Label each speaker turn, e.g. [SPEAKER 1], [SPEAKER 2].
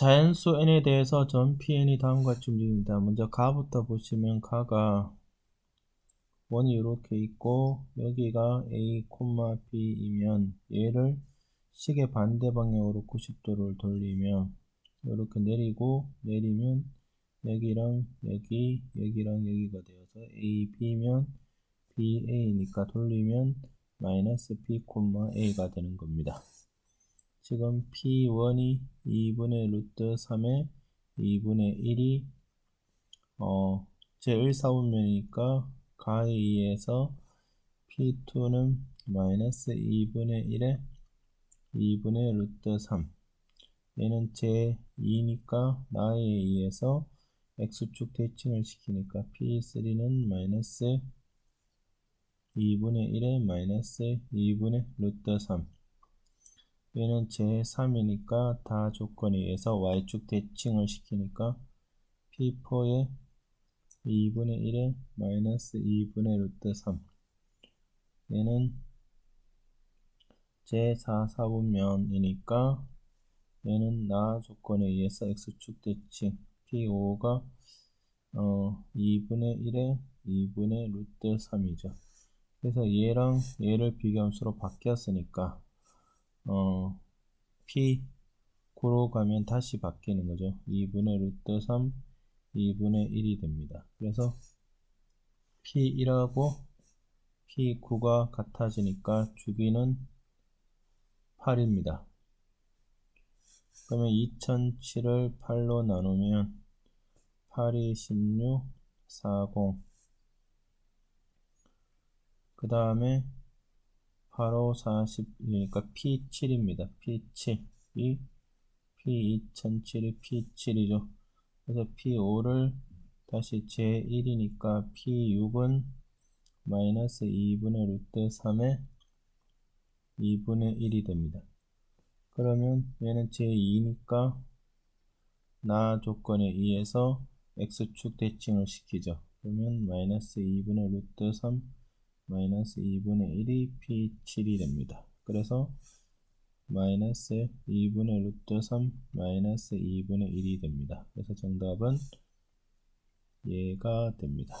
[SPEAKER 1] 자연수 n에 대해서 전 pn이 다음과 같이 움직입니다. 먼저 가부터 보시면 가가 원이 이렇게 있고 여기가 a, b이면 얘를 시계 반대 방향으로 90도를 돌리면 이렇게 내리고 내리면 여기랑 여기 여기랑 여기가 되어서 a, b면 b, a니까 돌리면 마이너스 b, a가 되는 겁니다. 지금 P1이 2분의 루트 3에 2분의 1이 어, 제1사분면이니까 가에 의해서 P2는 마이너스 2분의 1에 2분의 루트 3 얘는 제2니까 나에 의해서 x축 대칭을 시키니까 P3는 마이너스 2분의 1에 마이너스 2분의 루트 3 얘는 제3이니까 다 조건에 의해서 y축 대칭을 시키니까 p4에 2분의 1에 마이너스 2분의 루트 3 얘는 제4 사분면이니까 얘는 나 조건에 의해서 x축 대칭. p5가 어 2분의 1에 2분의 루트 3이죠. 그래서 얘랑 얘를 비교하면 서로 바뀌었으니까 어, P 9로 가면 다시 바뀌는 거죠. 2분의 루트 3, 2분의 1이 됩니다. 그래서 P1하고 P9가 같아지니까 주기는 8입니다. 그러면 2007을 8로 나누면 8이 16, 40. 그 다음에 8호 41이니까 P7입니다. P7. 이 P2007이 P7이죠. 그래서 P5를 다시 제1이니까 P6은 마이너스 2분의 루트 3에 2분의 1이 됩니다. 그러면 얘는 제2니까 나 조건에 의해서 x축 대칭을 시키죠. 그러면 마이너스 2분의 루트 3 마이너스 2분의 1이 P7이 됩니다. 그래서 마이너스 2분의 루트 3 마이너스 2분의 1이 됩니다. 그래서 정답은 얘가 됩니다.